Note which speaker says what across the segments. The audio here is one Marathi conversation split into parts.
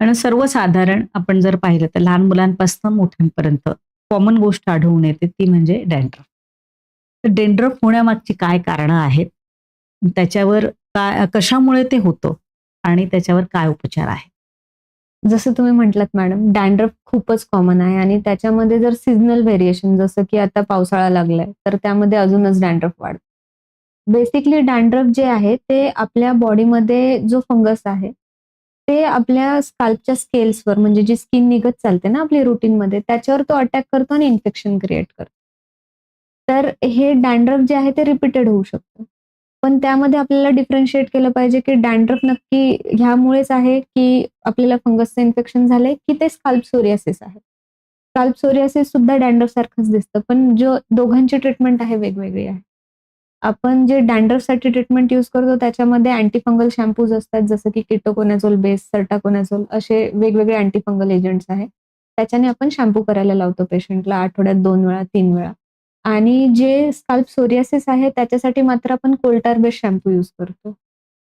Speaker 1: आणि सर्वसाधारण आपण जर पाहिलं तर लहान मुलांपासून मोठ्यांपर्यंत कॉमन गोष्ट आढळून येते ती म्हणजे डॅन्ड्रफ तर डेंड्रफ होण्यामागची काय कारणं आहेत? त्याच्यावर काय कशामुळे ते होतं? आणि त्याच्यावर काय उपचार आहे
Speaker 2: जसं तुम्ही म्हटलात मॅडम डॅन्ड्रफ खूपच कॉमन आहे आणि त्याच्यामध्ये जर सीझनल व्हेरिएशन जसं की आता पावसाळा लागलाय तर त्यामध्ये अजूनच डॅन्ड्रफ वाढतो. बेसिकली डॅन्ड्रफ जे आहे ते आपल्या बॉडीमध्ये जो फंगस आहे ते आपल्या स्काल्पच्या स्केल्सवर म्हणजे जी स्किन निघत चालते ना आपली रुटीनमध्ये त्याच्यावर तो अटॅक करतो आणि इन्फेक्शन क्रिएट करतो. तर हे डॅन्ड्रफ जे आहे ते रिपीटेड होऊ शकतं. पण त्यामध्ये आपल्याला डिफरन्शिएट केलं पाहिजे की डॅन्ड्रफ नक्की ह्यामुळेच आहे की आपल्याला फंगसचं इन्फेक्शन झालंय की ते स्काल्प सोरियासिस आहे. स्काल्प सोरियासिस सुद्धा डॅन्ड्रफ सारखंच दिसतं पण जो दोघांची ट्रीटमेंट आहे वेगवेगळी आहे. आपण जे डॅन्ड्रफसाठी ट्रीटमेंट यूज करतो त्याच्यामध्ये अँटीफंगल शॅम्पूज असतात जसं की किटोकोनॅझोल बेस सर्टाकोनॅझोल असे वेगवेगळे अँटीफंगल एजंट्स आहेत. त्याच्याने आपण शॅम्पू करायला लावतो पेशंटला आठवड्यात दोन वेळा तीन वेळा. आणि जे स्काल्प सोरियासिस आहे त्याच्यासाठी मात्र आपण कोल्टार बेस शॅम्पू यूज करतो.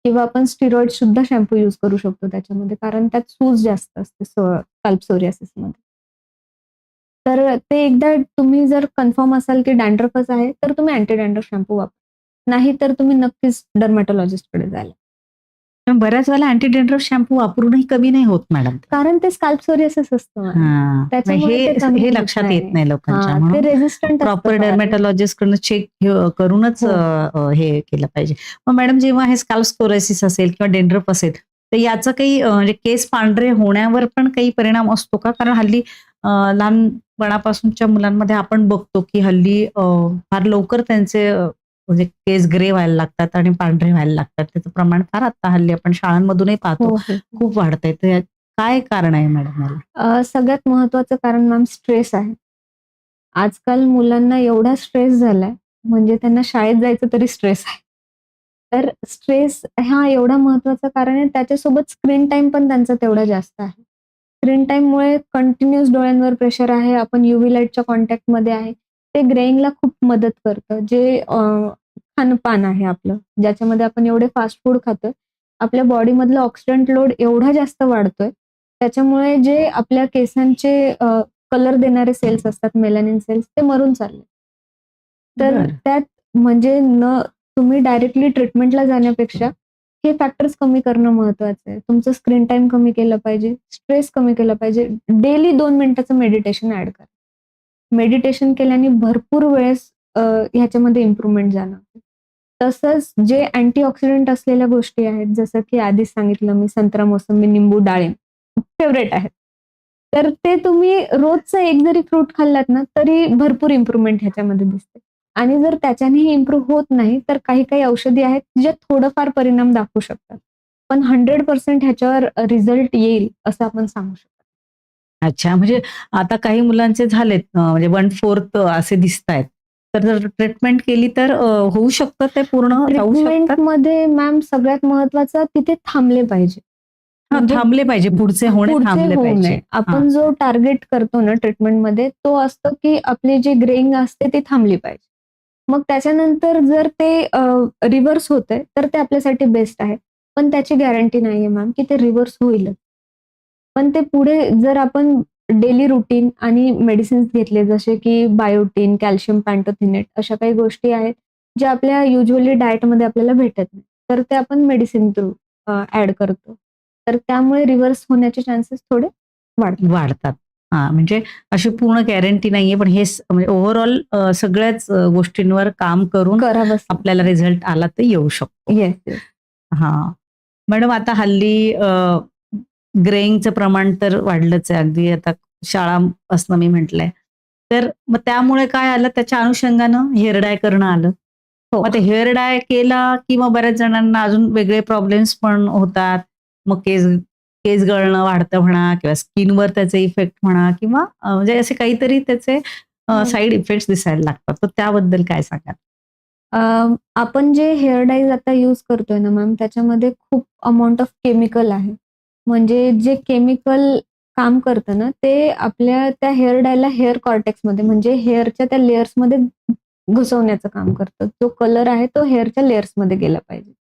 Speaker 2: किंवा आपण स्टिरॉइड सुद्धा शॅम्पू यूज करू शकतो त्याच्यामध्ये कारण त्यात सूज जास्त असते स्काल्प सोरियासिसमध्ये. तर ते एकदा तुम्ही जर कन्फर्म असाल की डँड्रफच आहे तर तुम्ही अँटी डँड्रफ शॅम्पू वापरा. नाही तर तुम्ही नक्कीच डर्मॅटॉलॉजिस्टकडे जायला.
Speaker 1: पण बऱ्याच वेळेला अँटी डेंड्रफ शॅम्पू वापरूनही कमी नाही होत मॅडम
Speaker 2: कारण ते स्काल्प सोरियासिस असतं
Speaker 1: हा.
Speaker 2: त्याच्यामुळे
Speaker 1: हे हे लक्षात. येत नाही लोकांच्या.
Speaker 2: रेझिस्टंट
Speaker 1: प्रॉपर डर्मॅटॉलॉजिस्टकडून चेक करूनच
Speaker 2: हो.
Speaker 1: हे केलं पाहिजे. मग मॅडम जेव्हा हे स्काल्प स्कोरेसिस असेल किंवा डेंड्रफ असेल तर याचा काही म्हणजे केस पांढरे होण्यावर पण काही परिणाम असतो का? कारण हल्ली लहानपणापासूनच्या मुलांमध्ये आपण बघतो की हल्ली फार लवकर त्यांचे म्हणजे केस ग्रे व्हायला लागतात आणि पांढरे व्हायला लागतात. त्याचं प्रमाण फार आता हल्ली आपण शाळांमधूनही पाहतो.
Speaker 2: हो हो.
Speaker 1: खूप वाढतंय. तर या- काय कारण आहे मॅडम
Speaker 2: सगळ्यात महत्वाचं कारण मॅम स्ट्रेस आहे. आजकाल मुलांना एवढा स्ट्रेस झालाय म्हणजे त्यांना शाळेत जायचं तरी स्ट्रेस आहे. तर स्ट्रेस हा एवढा महत्वाचं कारण आहे त्याच्यासोबत स्क्रीन टाइम पण त्यांचा तेवढा जास्त आहे. स्क्रीन टाइममुळे कंटिन्युअस डोळ्यांवर प्रेशर आहे आपण युव्ही लाईटच्या कॉन्टॅक्टमध्ये आहे. ते ग्रेइंगला खूप मदत करतं. जे खानपान आहे आपलं ज्याच्यामध्ये आपण एवढे फास्ट फूड खातोय आपल्या बॉडीमधलं ऑक्सिडंट लोड एवढा जास्त वाढतोय त्याच्यामुळे जे आपल्या केसांचे कलर देणारे सेल्स असतात मेलानिन सेल्स ते मरून चालले. तर. त्यात म्हणजे न तुम्ही डायरेक्टली ट्रीटमेंटला जाण्यापेक्षा हे फॅक्टर्स कमी करणं महत्वाचं आहे. तुमचं स्क्रीन टाइम कमी केलं पाहिजे स्ट्रेस कमी केलं पाहिजे. डेली दोन मिनिटाचं मेडिटेशन ऍड करा. मेडिटेशन केल्याने भरपूर वेळेस ह्याच्यामध्ये इम्प्रूव्हमेंट जाणवते. तसंच जे अँटीऑक्सिडंट असलेल्या गोष्टी आहेत जसं की आधीच सांगितलं मी संत्रा मोसंबी निंबू डाळिंब फेवरेट आहेत. तर ते तुम्ही रोजचं एक जरी फ्रूट खाल्लात ना तरी भरपूर इम्प्रूव्हमेंट ह्याच्यामध्ये दिसते. आणि जर त्याच्यानेही इम्प्रूव्ह होत नाही तर काही काही औषधी आहेत जे थोडंफार परिणाम दाखवू शकतात. पण हंड्रेड पर्सेंट ह्याच्यावर रिझल्ट येईल असं आपण सांगू शकतो.
Speaker 1: अच्छा म्हणजे आता काही मुलांचे झालेत अ, म्हणजे वन फोर्थ असे दिसत आहेत तर जर ट्रीटमेंट केली तर अ, होऊ शकतं ते पूर्ण? जाऊ शकतात?
Speaker 2: मध्ये मॅम सगळ्यात महत्वाचं तिथे थांबले पाहिजे.
Speaker 1: हा,
Speaker 2: म्हणजे
Speaker 1: थांबले पाहिजे पुढचे होणे
Speaker 2: पुढचे
Speaker 1: थांबले
Speaker 2: होऊ
Speaker 1: पाहिजे.
Speaker 2: नये. आपण जो टार्गेट करतो ना ट्रीटमेंटमध्ये तो असतो की आपली जी ग्रेइंग असते ती थांबली पाहिजे. मग त्याच्यानंतर जर ते रिव्हर्स होतंय तर ते आपल्यासाठी बेस्ट आहे. पण त्याची गॅरंटी नाहीये मॅम की ते रिव्हर्स होईलच. पण ते पुढे जर आपण डेली रुटीन आणि मेडिसिन्स घेतले जसे की बायोटीन कॅल्शियम पॅन्टोथिनेट अशा काही गोष्टी आहेत ज्या आपल्या युजली डाएटमध्ये आपल्याला भेटत नाही तर ते आपण मेडिसिन थ्रू ऍड करतो. तर त्यामुळे रिव्हर्स होण्याचे चान्सेस थोडे वाढतात.
Speaker 1: वाढतात. हा म्हणजे अशी पूर्ण गॅरंटी नाहीये पण हे म्हणजे ओव्हरऑल सगळ्याच गोष्टींवर काम करून आपल्याला रिझल्ट आला तर येऊ शकतो.
Speaker 2: येस
Speaker 1: हा. मॅडम आता हल्ली ग्रेइंगचं प्रमाण तर वाढलंच आहे. अगदी आता शाळा असणं मी म्हटलंय. तर मग त्यामुळे काय आलं? त्याच्या अनुषंगानं हेअर डाय करणं आलं.
Speaker 2: हो.
Speaker 1: मग ते हेअर डाय केला की मग बऱ्याच जणांना अजून वेगळे प्रॉब्लेम्स पण होतात. मग केस केस गळणं वाढतं म्हणा किंवा स्किनवर त्याचे इफेक्ट म्हणा किंवा म्हणजे असे काहीतरी त्याचे
Speaker 2: हम्म.
Speaker 1: साईड इफेक्ट दिसायला लागतात. तर त्याबद्दल काय सांगाल?
Speaker 2: आपण जे हेअर डाईज आता यूज करतोय ना मॅम त्याच्यामध्ये खूप अमाऊंट ऑफ केमिकल आहे. म्हणजे जे केमिकल काम करतं ना ते आपल्या त्या हेअर डायला हेअर कॉर्टेक्समध्ये म्हणजे हेअरच्या त्या लेयर्समध्ये घुसवण्याचं काम करतं. जो कलर आहे तो हेअरच्या लेयर्समध्ये गेला पाहिजे.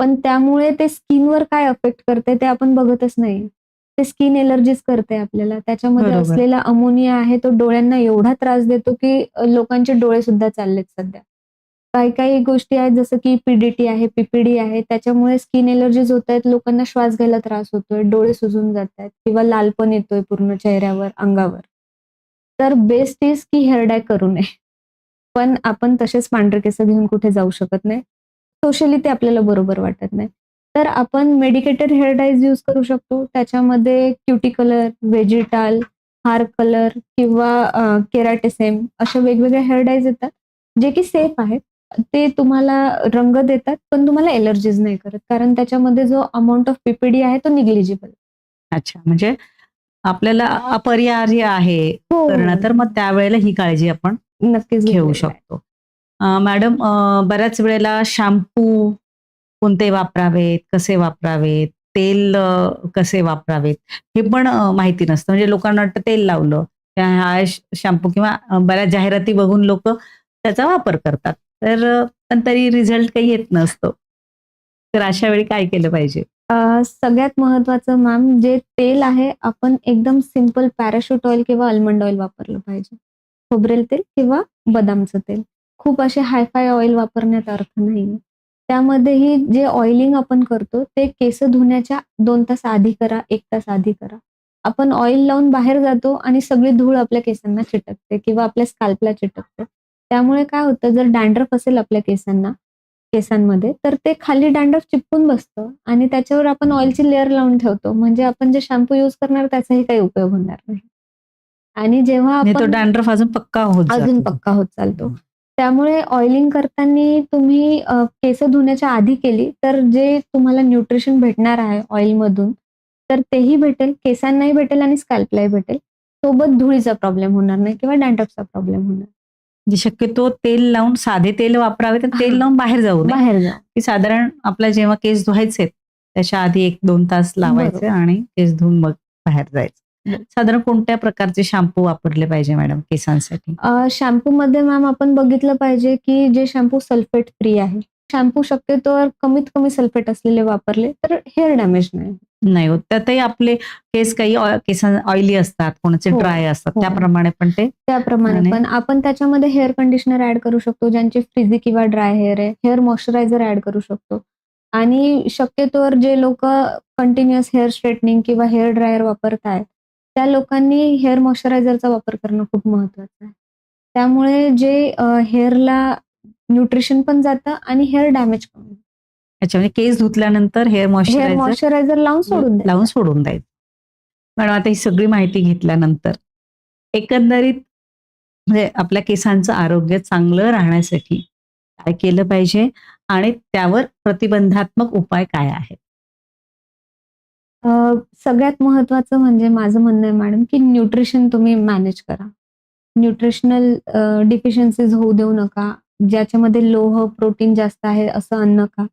Speaker 2: पण त्यामुळे ते स्किनवर काय अफेक्ट करते ते आपण बघतच नाही. ते स्किन एलर्जीज करते आपल्याला. त्याच्यामध्ये. असलेला अमोनिया आहे तो डोळ्यांना एवढा त्रास देतो की लोकांचे डोळे सुद्धा चाललेत सध्या. काही काही गोष्टी आहेत जसं की पीडीटी आहे पीपीडी आहे त्याच्यामुळे स्किन एलर्जीज होत आहेत लोकांना श्वास घ्यायला त्रास होतोय डोळे सुजून जात आहेत किंवा लालपण येतोय पूर्ण चेहऱ्यावर अंगावर. तर बेस्ट इज की हेअर डाय करू नये. पण आपण तसेच पांढरे केस घेऊन कुठे जाऊ शकत नाही. सोशली ते आपल्याला बरोबर वाटत नाही. तर आपण मेडिकेटेड हेअर डायज यूज करू शकतो. त्याच्यामध्ये क्युटी कलर व्हेजिटाल हार कलर किंवा केराटेसेम अशा वेगवेगळ्या हेअर डायज येतात जे की सेफ आहेत. ते तुम्हाला रंग देतात पण तुम्हाला एलर्जीज नाही करत. कारण त्याच्यामध्ये जो अमाऊंट ऑफ पीपीडी आहे तो निग्लिजिबल
Speaker 1: अच्छा म्हणजे आपल्याला अपरिहार्य आहे करणं तर मग त्यावेळेला ही काळजी आपण
Speaker 2: नक्कीच
Speaker 1: घेऊ. शकतो. मॅडम बऱ्याच वेळेला शॅम्पू कोणते वापरावेत कसे वापरावेत तेल कसे वापरावेत हे पण माहिती नसतं. म्हणजे लोकांना वाटतं तेल लावलं हा शॅम्पू किंवा बऱ्याच जाहिराती बघून लोक त्याचा वापर करतात. तर पण तरी रिझल्ट काही येत नसतो. तर अशा वेळी काय केलं पाहिजे?
Speaker 2: सगळ्यात महत्वाचं मॅम जे तेल आहे आपण एकदम सिंपल पॅराशूट ऑइल किंवा आल्मंड ऑइल वापरलं पाहिजे. खोबरेल तेल किंवा बदामचं तेल. खूप असे हायफाय ऑइल वापरण्यात अर्थ नाही त्यामध्येही जे ऑइलिंग आपण करतो ते केस धुण्याच्या दोन तास आधी करा एक तास आधी करा. आपण ऑइल लावून बाहेर जातो आणि सगळी धूळ आपल्या केसांना चिटकते किंवा आपल्या स्काल्पला चिटकते. त्यामुळे काय होतं जर डॅन्ड्रफ असेल आपल्या केसांना केसांमध्ये तर ते खाली डॅन्ड्रफ चिपकून बसतं आणि त्याच्यावर आपण ऑइलची लेअर लावून ठेवतो. म्हणजे आपण जे शॅम्पू युज करणार त्याचाही काही उपयोग होणार नाही. आणि जेव्हा
Speaker 1: तो
Speaker 2: आपण
Speaker 1: डॅन्ड्रफ अजून पक्का होत
Speaker 2: अजून. पक्का होत चालतो. त्यामुळे ऑइलिंग करताना तुम्ही केस धुण्याच्या आधी केली तर जे तुम्हाला न्यूट्रिशन भेटणार आहे ऑइल मधून तर तेही भेटेल केसांनाही भेटेल आणि स्कॅल्पलाही भेटेल. सोबत धुळीचा प्रॉब्लेम होणार नाही किंवा डॅन्ड्रफचा प्रॉब्लेम होणार
Speaker 1: म्हणजे शक्यतो तेल लावून साधे तेल वापरावे तर तेल. लावून बाहेर जाऊ
Speaker 2: बाहेर जा
Speaker 1: की साधारण आपला जेव्हा केस धुवायचे त्याच्या आधी एक दोन तास लावायचे. आणि केस धुवून मग बाहेर जायचं. साधारण कोणत्या प्रकारचे शॅम्पू वापरले पाहिजे मॅडम केसांसाठी
Speaker 2: शॅम्पू मध्ये मॅम आपण बघितलं पाहिजे की जे शॅम्पू सल्फेट फ्री आहे शॅम्पू शक्यतो कमीत कमी सल्फेट असलेले वापरले तर हेअर डॅमेज नाही
Speaker 1: नाही होत त्यातही आपले केस काही केसां ऑइली असतात कोणाचे
Speaker 2: हो,
Speaker 1: ड्राय असतात
Speaker 2: हो.
Speaker 1: त्याप्रमाणे पण ते
Speaker 2: त्याप्रमाणे
Speaker 1: आणि-
Speaker 2: पण आपण त्याच्यामध्ये हेअर कंडिशनर ऍड करू शकतो ज्यांचे फ्रिझी किंवा ड्राय हेअर आहे हेअर मॉइश्चरायझर ऍड करू शकतो आणि शक्यतोवर जे लोक कंटिन्युअस हेअर स्ट्रेटनिंग किंवा हेअर ड्रायर वापरत आहेत त्या लोकांनी हेअर मॉइश्चरायझरचा वापर करणं खूप महत्वाचं आहे त्यामुळे जे हेअरला न्यूट्रिशन पण जातं आणि हेअर डॅमेज कमी होतं.
Speaker 1: अच्छा म्हणजे केस धुतल्यानंतर हेअर
Speaker 2: हेअर
Speaker 1: मॉइश्चरायझर
Speaker 2: मॉइश्चरायझर लावून सोडून.
Speaker 1: लावून सोडून द्यायचं. मॅडम आता ही सगळी माहिती घेतल्यानंतर एकंदरीत म्हणजे आपल्या केसांचं आरोग्य चांगलं राहण्यासाठी काय केलं पाहिजे आणि त्यावर प्रतिबंधात्मक उपाय काय आहेत?
Speaker 2: अ, सगळ्यात महत्वाचं म्हणजे माझं म्हणणं आहे मॅडम की न्यूट्रिशन तुम्ही मॅनेज करा. न्यूट्रिशनल डिफिशियन्सीज होऊ देऊ नका. ज्याच्यामध्ये लोह प्रोटीन जास्त आहे असं अन्न खा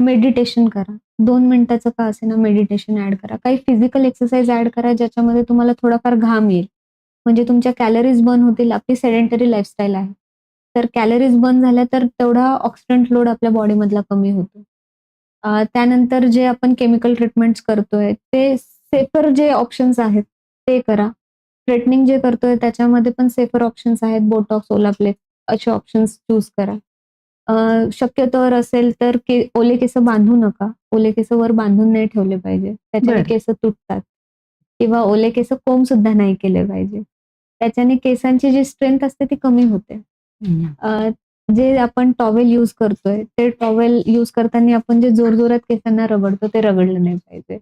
Speaker 2: मेडिटेशन करा. दोन मिनिटाचं का असे ना मेडिटेशन ऍड करा. काही फिजिकल एक्सरसाइज ऍड करा ज्याच्यामध्ये तुम्हाला थोडाफार घाम येईल. म्हणजे तुमच्या कॅलरीज बर्न होतील. आपली सेडेंटरी लाईफस्टाईल आहे. तर कॅलरीज बर्न झाल्या तर तेवढा ऑक्सिडंट लोड आपल्या बॉडीमधला कमी होतो. त्यानंतर जे आपण केमिकल ट्रीटमेंट्स करतोय ते सेफर जे ऑप्शन्स आहेत ते करा. स्ट्रेटनिंग जे करतोय त्याच्यामध्ये पण सेफर ऑप्शन्स आहेत. बोटॉक्स ओलाप्लेक्स असे ऑप्शन्स चूज करा. शक्यतोवर असेल तर के ओले केस बांधू नका. ओले केस वर बांधून नाही ठेवले पाहिजे. त्याच्याने. केस तुटतात. किंवा ओले केस कोंब सुद्धा नाही केले पाहिजे. त्याच्याने केसांची जी स्ट्रेंथ असते ती कमी होते. जे आपण टॉवेल यूज करतोय ते टॉवेल यूज करताना आपण जे जोरजोरात केसांना रगडतो ते रगडलं नाही पाहिजे.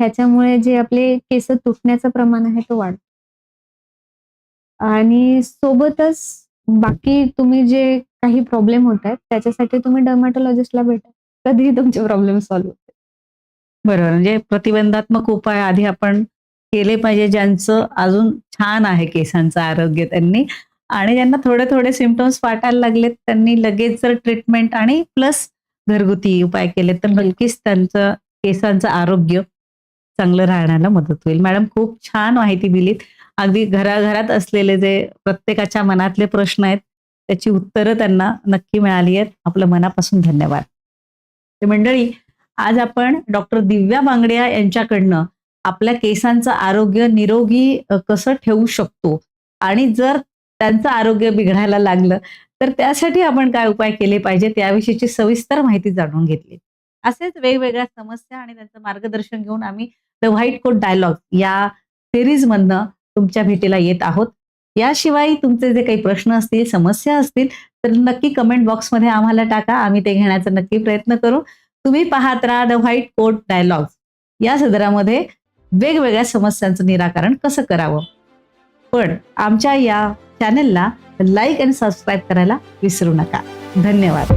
Speaker 2: ह्याच्यामुळे जे आपले केस तुटण्याचं प्रमाण आहे तो वाढतो. आणि सोबतच बाकी तुम्ही जे काही प्रॉब्लेम होत आहेत त्याच्यासाठी तुम्ही डर्मॅटोलॉजिस्टला भेटा. कधीही तुमचे प्रॉब्लेम सॉल्व्ह होते
Speaker 1: बरोबर. म्हणजे प्रतिबंधात्मक उपाय आधी आपण केले पाहिजे ज्यांचं अजून छान आहे केसांचं आरोग्य त्यांनी. आणि ज्यांना थोडे थोडे सिमटम्स वाटायला लागलेत त्यांनी लगेच जर ट्रीटमेंट आणि प्लस घरगुती उपाय केले तर नक्कीच त्यांचं केसांचं आरोग्य चांगलं राहण्याला मदत होईल. मॅडम खूप छान माहिती दिलीत. अगदी घराघरात असलेले जे प्रत्येकाच्या मनातले प्रश्न आहेत त्याची उत्तरं त्यांना नक्की मिळाली आहेत. आपलं मनापासून धन्यवाद. ते मंडळी आज आपण डॉक्टर दिव्या बांगड्या यांच्याकडनं आपल्या केसांचं आरोग्य निरोगी कसं ठेवू शकतो? आणि जर त्यांचं आरोग्य बिघडायला लागलं तर त्यासाठी आपण काय उपाय केले पाहिजे? त्याविषयीची सविस्तर माहिती जाणून घेतली. असेच वेगवेगळ्या समस्या आणि त्यांचं मार्गदर्शन घेऊन आम्ही द व्हाईट कोट डायलॉग या सिरीजमधनं तुमच्या भेटीला येत आहोत. याशिवाय तुमचे जे काही प्रश्न असतील समस्या असतील तर नक्की कमेंट बॉक्समध्ये आम्हाला टाका. आम्ही ते घेण्याचा नक्की प्रयत्न करू. तुम्ही पाहत राहा द व्हाईट कोट डायलॉग या सदरामध्ये वेगवेगळ्या समस्यांचं निराकरण कसं करावं? पण आमच्या या चॅनेलला लाईक आणि सबस्क्राईब करायला विसरू नका. धन्यवाद.